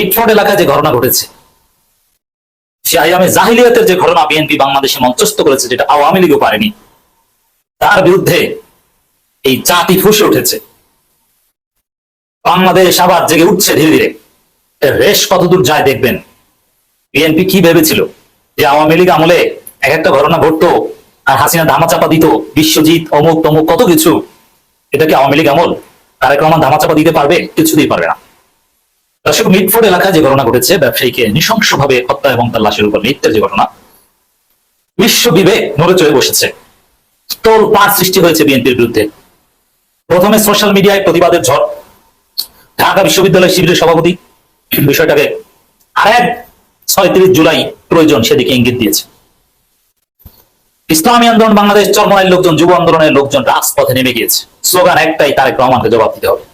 Mitford এলাকায় যে ঘটনা ঘটেছে, সে আইয়ামে জাহিলিয়াতের যে ঘটনা বিএনপি বাংলাদেশে মঞ্চস্থ করেছে, যেটা আওয়ামী লীগও পারেনি, তার বিরুদ্ধে এই জাতি ফুসে উঠেছে। বাংলাদেশ আবার জেগে উঠছে ধীরে ধীরে। রেশ কতদূর যায় দেখবেন। বিএনপি কি ভেবেছিল? যে আওয়ামী লীগ আমলে এক একটা ঘটনা ঘটতো, আর হাসিনা ধামাচাপা দিত, বিশ্বজিৎ, অমুক, তমুক, কত কিছু, এটা কি আওয়ামী লীগ আমল? রহমান ধামাচাপা দিতে পারবে? কিছুতেই পারবে না। দর্শক মিটফোর্ড এলাকায় যে ঘটনা ঘটেছে, ব্যবসায়ীকে নৃশংসভাবে হত্যা এবং তার লাশের উপর নৃত্যের যে ঘটনা, বিশ্ব বিবেক নড়ে চড়ে বসেছে। তোল পাঁচ সৃষ্টি হয়েছে বিএনপির বিরুদ্ধে। প্রথমে সোশ্যাল মিডিয়ায় প্রতিবাদের ঝড়। ঢাকা বিশ্ববিদ্যালয় শিবিরের সভাপতি বিষয়টাকে আরেক ছয়ত্রিশ জুলাই প্রয়োজন সেদিকে ইঙ্গিত দিয়েছে। ইসলামী আন্দোলন, বাংলাদেশ চরমনাইয়ের লোকজন, যুব আন্দোলনের লোকজন রাজপথে নেমে গিয়েছে। স্লোগান একটাই, তারেক রহমানকে জবাব দিতে হবে।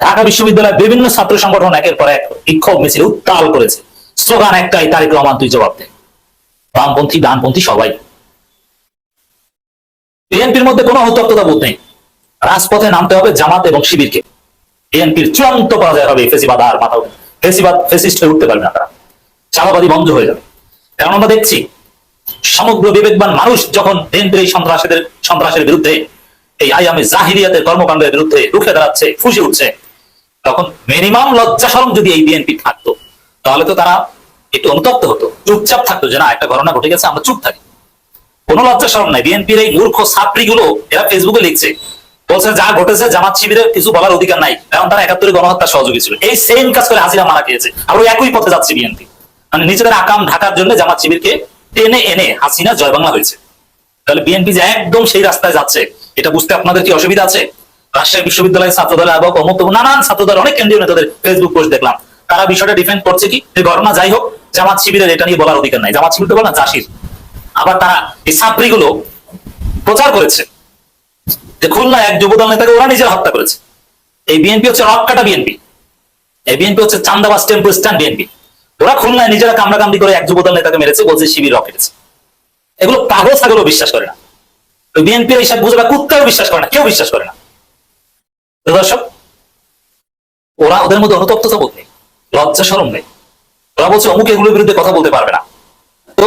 ঢাকা বিশ্ববিদ্যালয়ের বিভিন্ন ছাত্র সংগঠন একের পর এক বিক্ষোভ মিছিল উত্তাল করেছে। স্লোগান একটাই, তারেক রহমান, তুই জবাব দে। বামপন্থী, ডানপন্থী সবাই। বিএনপির মধ্যে কোনো উত্তপ্ততা বোধ নেই। রাজপথে নামতে হবে জামাত এবং শিবিরকে। বিএনপির চূড়ান্ত পরাজয় হবে ফেসিবাদ আর মাথা ফেসিবাদ ফেসিস্ট হয়ে উঠতে পারবে না তারা। চালাবাদী বন্ধ হয়ে যাবে। কারণ আমরা দেখছি, সমগ্র বিবেকবান মানুষ যখন বিএনপির এই সন্ত্রাসীদের সন্ত্রাসের বিরুদ্ধে, এই আইয়ামে জাহিরিয়াতের কর্মকাণ্ডের বিরুদ্ধে রুখে দাঁড়াচ্ছে, ফুসে উঠছে তখন মিনিমাম লজ্জা সরম যদি এই বিএনপি থাকতো, তাহলে তো তারা একটু অনুতপ্ত হতো, চুপচাপ থাকতো যে না, একটা ঘটনা ঘটে গেছে, আমরা চুপ থাকি। কোনো লজ্জা সরম নাই। বিএনপির এই মূর্খ ছাত্রী গুলো এরা ফেসবুকে লিখছে, বলছে যা ঘটেছে জামাত শিবিরের কিছু বলার অধিকার নাই। কারণ তারা একাত্তরে গণহত্যার সহযোগী ছিল। এই সেম কাজ করে হাজিরা মারা খেয়েছে আর ওই একই পথে যাচ্ছে বিএনপি মানে নিজেদের আকাম ঢাকার জন্য জামাত শিবিরকে টেনে এনে হাসিনা জয় বাংলা হয়েছে। তাহলে বিএনপি যে একদম সেই রাস্তায় যাচ্ছে, এটা বুঝতে আপনাদের কি অসুবিধা আছে? রাজশাহী বিশ্ববিদ্যালয়ের ছাত্র দলের আবক অমুক নানান ছাত্র দলের অনেক কেন্দ্রীয় নেতাদের ফেসবুক পোস্ট দেখলাম। তারা বিষয়টা ডিফেন্ড করছে কি? ঘটনা যাই হোক, জামাত শিবিরের এটা নিয়ে বলার অধিকার নাই। জামাত শিবির তো বল না চাষির আবার তারা এই ছাত্রীগুলো প্রচার করেছে। যে খুলনা এক যুবদল নেতাকে ওরা নিজেরা হত্যা করেছে। এই বিএনপি হচ্ছে রক্কাটা বিএনপি। এই বিএনপি হচ্ছে চান্দাবাস টেম্পল স্ট্যান্ড বিএনপি। ওরা খুলনায় নিজেরা কামড়াকামড়ি করে এক যুবদল নেতাকে মেরেছে, বলছে শিবির রকেটেছে এগুলো পাগল ছাগলও বিশ্বাস করে না। ওই বিএনপির এইসব বুঝবা কুত্তাও বিশ্বাস করে না, কেউ বিশ্বাস করে না। দর্শক, ওরা ওদের মধ্যে অনুতপ্ততা বোধ নেই, লজ্জা সরম নেই। ওরা বলছে, অমুক এগুলোর বিরুদ্ধে কথা বলতে পারবে না। তো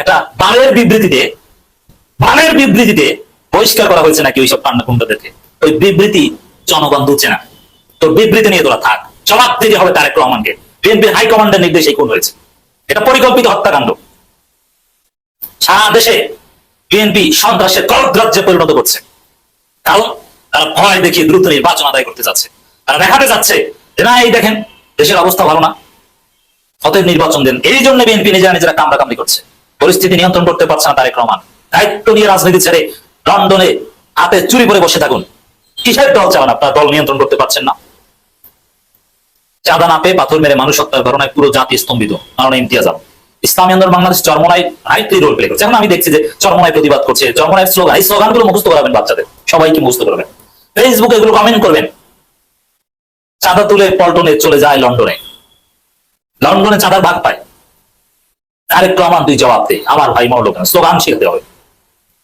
একটা বানের বিবৃতিতে বানের বিবৃতিতে বহিষ্কার করা হয়েছে নাকি ওইসব পান্না কুণ্ডাদেরকে? ওই বিবৃতি জনগণ দুচ্ছে না। তো বিবৃতি নিয়ে তোরা থাক। জবাব দিতে হবে তারেক রহমানকে। বিএনপির হাইকমান্ডের নির্দেশে খুন হয়েছে। এটা পরিকল্পিত হত্যাকাণ্ড। সারা দেশে বিএনপি সন্ত্রাসের করদ্রাজ্যে পরিণত করছে। কারণ তারা ভয় দেখিয়ে দ্রুত নির্বাচন আদায় করতে যাচ্ছে। তারা দেখাতে যাচ্ছে যে, না, এই দেখেন, দেশের অবস্থা ভালো না। অতএব নির্বাচন দেন। এই জন্য বিএনপি নিজেরা নিজেরা কামড়া কামড়ি করছে। পরিস্থিতি নিয়ন্ত্রণ করতে পারছে না তারেক রহমান। দায়িত্ব নিয়ে রাজনীতি ছেড়ে লন্ডনে হাতে চুরি করে বসে থাকুন। কিসের দল চালান আপনার? দল নিয়ন্ত্রণ করতে পারছেন না। চাঁদা না পেয়ে পাথর মেরে মানুষ হত্যার ঘটনায় পুরো জাতি স্তম্ভিত। কারণ Imtiaz Alam. Islami Andolan Bangladesh Charmonai highly role play করছে। এখন আমি দেখছি যে চরমনায় প্রতিবাদ করছে। চরমনায় স্লোগান এই স্লোগানগুলো মুখস্থ করাবেন বাচ্চাদের। সবাইকে মুখস্থ করবেন। ফেসবুকে এগুলো কমেন্ট করবেন। চাঁদা তুলে পল্টনে চলে যায় লন্ডনে। লন্ডনে চাঁদার ভাগ পায়। আরেকটু আমার দুই জবাব দে। আমার ভাই মরলো কেন স্লোগান শিখতে হবে।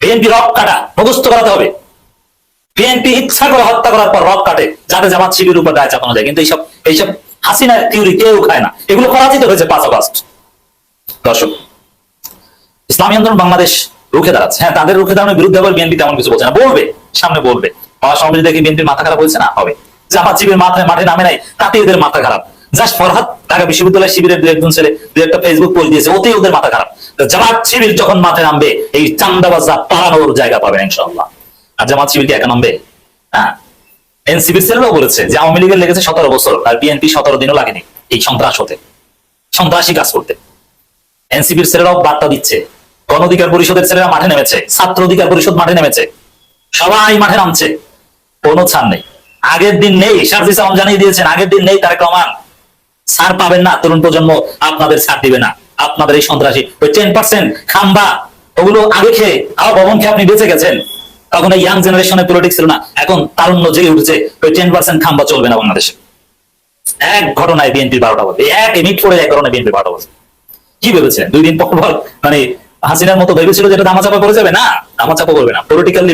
বিএনপি রক কাটা, মুখস্থ করাতে হবে। বিএনপি ইচ্ছা করে হত্যা করার পর রক কাটে, যাতে জামাত শিবির উপর দায় চাপানো যায়। কিন্তু এইসব এইসব হাসিনা থিওরি কেউ খায় না। এগুলো করাচিত হয়েছে পাঁচ আগস্ট। দর্শক, ইসলামী আন্দোলন বাংলাদেশ রুখে দাঁড়াচ্ছে। হ্যাঁ তাদের রুখে দাঁড়ানোর বিরুদ্ধে আবার বিএনপি তেমন কিছু বলছে না। বলবে। সামনে বলবে। মহাসমিতি দেখে বিএনপির মাথা খারাপ হয়েছে না? হবে। জামাত শিবির মাথায়, মাঠে নামে নাই, তাতে এদের মাথা খারাপ। জাস্ট ফরহাদ, ঢাকা বিশ্ববিদ্যালয় শিবিরের দু একজন ছেলে দু একটা ফেসবুক পোস্ট দিয়েছে, ওতেই ওদের মাথা খারাপ। জামাত শিবির যখন মাঠে নামবে, এই চান্দাবাজা পালানোর জায়গা পাবে ইনশাআল্লাহ। আর জামাত শিবির কি একা নামবে? হ্যাঁ। এনসিপির ছেলেরাও বলেছে যে আওয়ামী লীগের লেগেছে সতেরো বছর, আর বিএনপি সতেরো দিনও লাগেনি এই সন্ত্রাস হতে। সন্ত্রাসী কাজ করতে। এনসিপির ছেলেরাও বার্তা দিচ্ছে। গণ অধিকার পরিষদের ছেলেরা মাঠে নেমেছে, ছাত্র অধিকার পরিষদ মাঠে নেমেছে। সবাই মাঠে নামছে। কোনো ছাড় নেই। আগের দিন নেই সার্জিস আলম জানিয়ে দিয়েছেন, আগের দিন নেই তারেক রহমান ছাড় পাবেন না, তরুণ প্রজন্ম আপনাদের ছাড় দিবে না। আপনাদের এই সন্ত্রাসী। ওই টেন পার্সেন্ট খাম্বা, ওগুলো আগে খেয়ে, আবার ভবন খেয়ে আপনি বেঁচে গেছেন। তখন এই ইয়াং জেনারেশনের পলিটিক্স ছিল না। এখন তারুণ্য জেগে উঠেছে। ওই টেন পার্সেন্ট খাম্বা চলবে না বাংলাদেশে। এক ঘটনায় বিএনপির বারোটা বাজে। এক মিনিট পরে এক ঘটনায় বিএনপির বারোটা বাজে। কি ভেবেছেন? দুই দিন পর মানে হাসিনার মতো ভেবেছিল যেটা দামাচাপা করে যাবে? না, দামাচাপা করবে না। পলিটিক্যালি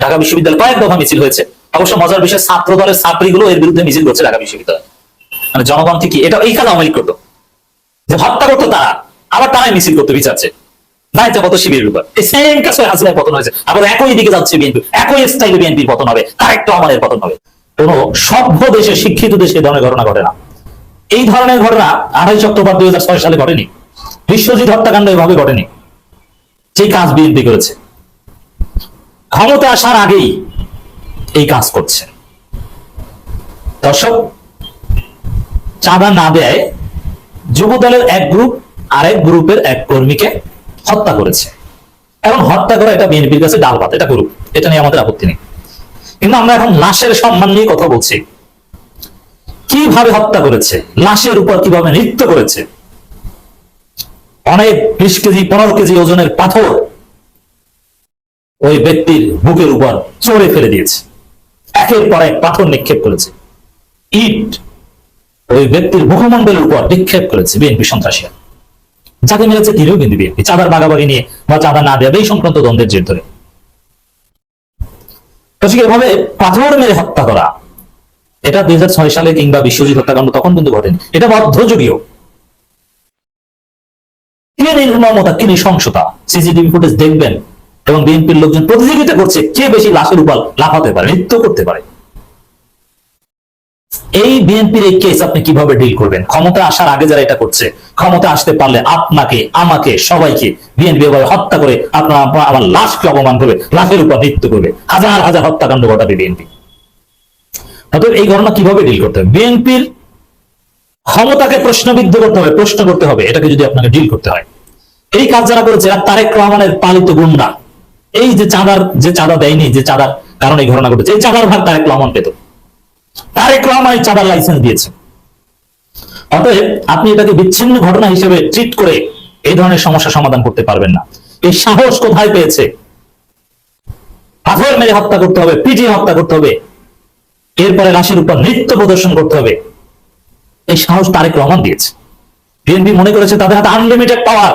ঢাকা বিশ্ববিদ্যালয় কয়েক দফা মিছিল হয়েছে। অবশ্য মজার বিষয় ছাত্র দলের ছাত্রীগুলো এর বিরুদ্ধে মিছিল করছে ঢাকা বিশ্ববিদ্যালয়। মানে জনগণকে কি এটা এই লীগ করতো। যে হত্যা করতো তারা, আবার তারাই মিছিল করতে বিচারছে। নাই যাব শিবিরের উপর। এই সেম কাজ হাসিনার পতন হয়েছে। আবার একই দিকে যাচ্ছে বিএনপি, একই স্টাইলে বিএনপির পতন হবে তার একটু আমাদের পতন হবে। কোন সভ্য দেশে শিক্ষিত দেশে ধরনের ঘটনা ঘটে না। এই ধরনের ঘটনা আড়াইশ অক্টোবর দুই হাজার ছয় সালে ঘটেনি। বিশ্বজিৎ হত্যাকাণ্ড এভাবে ঘটেনি। যে কাজ বিএনপি করেছে। ক্ষমতা আসার আগেই এই কাজ করছে। দর্শক, চাঁদা না দেয় যুব দলের এক গ্রুপ আরেক গ্রুপের এক কর্মীকে হত্যা করেছে। এখন হত্যা করা এটা বিএনপির কাছে ডাল ভাত, এটা করুক এটা নিয়ে আমাদের আপত্তি নেই। কিন্তু আমরা এখন লাশের সম্মান নিয়ে কথা বলছি। কীভাবে হত্যা করেছে? লাশের উপর কীভাবে নৃত্য করেছে? অনেক বিশ কেজি, পনেরো কেজি ওজনের পাথর ওই ব্যক্তির বুকের উপর চড়ে ফেলে দিয়েছে। একের পর এক পাথর নিক্ষেপ করেছে। ইট ওই ব্যক্তির মুখমণ্ডলের উপর নিক্ষেপ করেছে বিএনপি সন্ত্রাসীরা। যাকে মেরেছে তিনিও কিন্তু বিএনপি চাঁদার বাগাবাগি নিয়ে বা চাঁদা না দেবে এই সংক্রান্ত দ্বন্দ্বের জের ধরে। এভাবে পাথর মেরে হত্যা করা, এটা দুই হাজার ছয় সালে কিংবা বিশ্বজিৎ হত্যাকাণ্ড তখন কিন্তু ঘটেনি। এটা মধ্যযুগীয় কি নির্মমতা কি নৃশংসতা? সিসিটিভি ফুটেজ দেখবেন। এবং বিএনপির লোকজন প্রতিযোগিতা করছে, কে বেশি লাশের উপর লাফাতে পারে, নৃত্য করতে পারে। এই বিএনপির এই কেস আপনি কীভাবে ডিল করবেন? ক্ষমতা আসার আগে যারা এটা করছে, ক্ষমতা আসতে পারলে আপনাকে, আমাকে, সবাইকে বিএনপি এভাবে হত্যা করে আপনার আমার লাশকে অপমান করবে, লাশের উপর নৃত্য করবে। হাজার হাজার হত্যাকাণ্ড ঘটাবে বিএনপি। অতএব এই ঘটনা কীভাবে ডিল করতে হবে? বিএনপির ক্ষমতাকে প্রশ্নবিদ্ধ করতে হবে, প্রশ্ন করতে হবে, এটাকে যদি আপনাকে ডিল করতে হয়। এই কাজ যারা করেছে তারেক রহমানের পালিত গুন্ডা। এই যে চাঁদার, যে চাঁদা দেয়নি, যে চাঁদার কারণে এই ঘটনা ঘটেছে, এই চাঁদার ভাগ তারেক রহমান পেত। তারেক রহমান এই চাঁদার লাইসেন্স দিয়েছে। অতএব আপনি এটাকে বিচ্ছিন্ন ঘটনা হিসেবে ট্রিট করে এই ধরনের সমস্যা সমাধান করতে পারবেন না। এই সাহস কোথায় পেয়েছে? পাথর মেরে হত্যা করতে হবে, পিটিয়ে হত্যা করতে হবে, এরপরে লাশের উপর নৃত্য প্রদর্শন করতে হবে। এই সাহস তারেক রহমান দিয়েছে। বিএনপি মনে করেছে তাদের হাতে আনলিমিটেড পাওয়ার